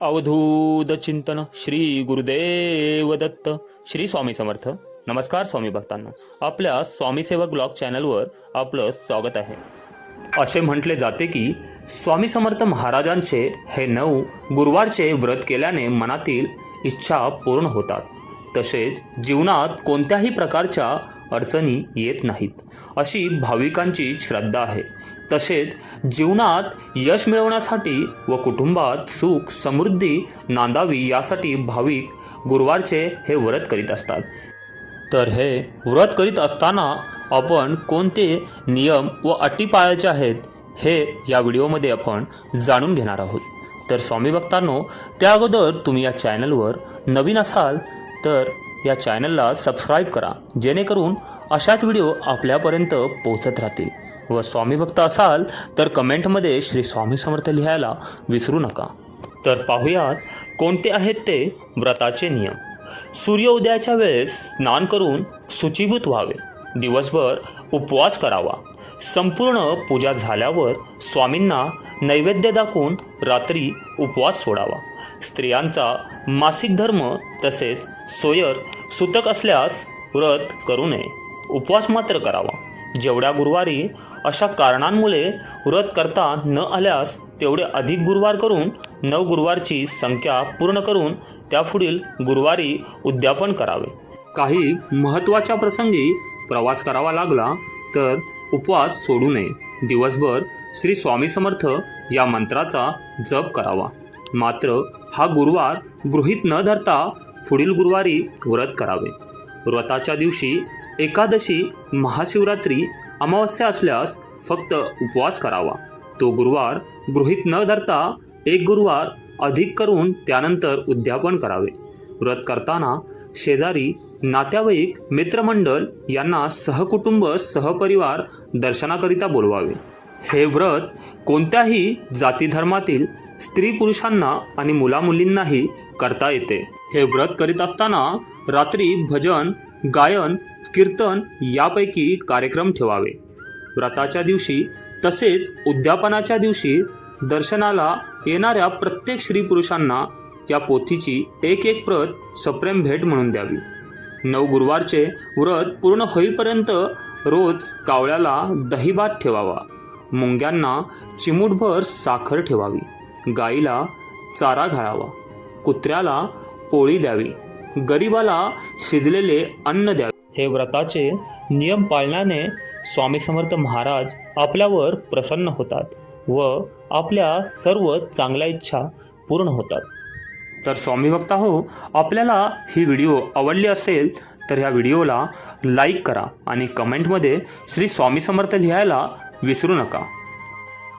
अवधूत चिंतन श्री गुरुदेव दत्त श्री स्वामी समर्थ. नमस्कार स्वामी भक्तांना. आपल्या स्वामीसेवक ब्लॉग चॅनलवर आपलं स्वागत आहे. असे म्हटले जाते की स्वामी समर्थ महाराजांचे हे नऊ गुरुवारचे व्रत केल्याने मनातील इच्छा पूर्ण होतात. तसेच जीवनात कोणत्याही प्रकारच्या अडचणी येत नाहीत. अशी भाविकांची श्रद्धा आहे. तसेच जीवनात यश मिळवण्यासाठी व कुटुंबात सुख समृद्धी नांदावी यासाठी भाविक गुरुवारचे हे व्रत करीत असतात. तर हे व्रत करीत असताना आपण कोणते नियम व अटी पाळायचे आहेत हे या व्हिडिओमध्ये आपण जाणून घेणार आहोत. तर स्वामी भक्तांनो त्या अगोदर तुम्ही या चॅनलवर नवीन असाल तर या चॅनलला सबस्क्राईब करा जेणेकरून अशाच व्हिडिओ आपल्यापर्यंत पोहोचत राहतील. व स्वामी भक्त असाल तर कमेंटमध्ये श्री स्वामी समर्थ लिहायला विसरू नका. तर पाहुयात कोणते आहेत ते व्रताचे नियम. सूर्य उदयाच्या वेळेस स्नान करून सुचीभूत व्हावे. दिवसभर उपवास करावा. संपूर्ण पूजा झाल्यावर स्वामींना नैवेद्य दाखवून रात्री उपवास सोडावा. स्त्रियांचा मासिक धर्म तसेच सोयर सुतक असल्यास व्रत करू नये. उपवास मात्र करावा. जेवढ्या गुरुवारी अशा कारणांमुळे व्रत करता न आल्यास तेवढे अधिक गुरुवार करून नऊ गुरुवारची संख्या पूर्ण करून त्यापुढील गुरुवारी उद्यापन करावे. काही महत्त्वाच्या प्रसंगी प्रवास करावा लागला तर उपवास सोडू नये. दिवसभर श्री स्वामी समर्थ या मंत्राचा जप करावा. मात्र हा गुरुवार गृहीत न धरता पुढील गुरुवारी व्रत करावे. व्रताच्या दिवशी एकादशी महाशिवरात्री अमावस्या असल्यास फक्त उपवास करावा. तो गुरुवार गृहीत न धरता एक गुरुवार अधिक करून त्यानंतर उद्यापन करावे. व्रत करताना शेजारी नातेवाईक मित्रमंडळ यांना सहकुटुंब सहपरिवार दर्शनाकरिता बोलवावे. हे व्रत कोणत्याही जातीधर्मातील स्त्री पुरुषांना आणि मुलामुलींनाही करता येते. हे व्रत करीत असताना रात्री भजन गायन कीर्तन यापैकी कार्यक्रम ठेवावे. व्रताच्या दिवशी तसेच उद्यापनाच्या दिवशी दर्शनाला येणाऱ्या प्रत्येक स्त्री पुरुषांना या पोथीची एक एक प्रत सप्रेम भेट म्हणून द्यावी. नऊ गुरुवारचे व्रत पूर्ण होईपर्यंत रोज कावळ्याला दहीभात ठेवावा. मुंग्यांना चिमूटभर साखर ठेवावी. गाईला चारा घालावा. कुत्र्याला पोळी द्यावी. गरिबाला शिजलेले अन्न द्यावे. हे व्रताचे नियम पाळण्याने स्वामी समर्थ महाराज आपल्यावर प्रसन्न होतात व आपल्या सर्व चांगल्या इच्छा पूर्ण होतात. तर स्वामी भक्ता हो आपल्याला ही व्हिडिओ आवडली असेल तर ह्या व्हिडिओला लाईक करा आणि कमेंटमध्ये श्री स्वामी समर्थ लिहायला विसरू नका.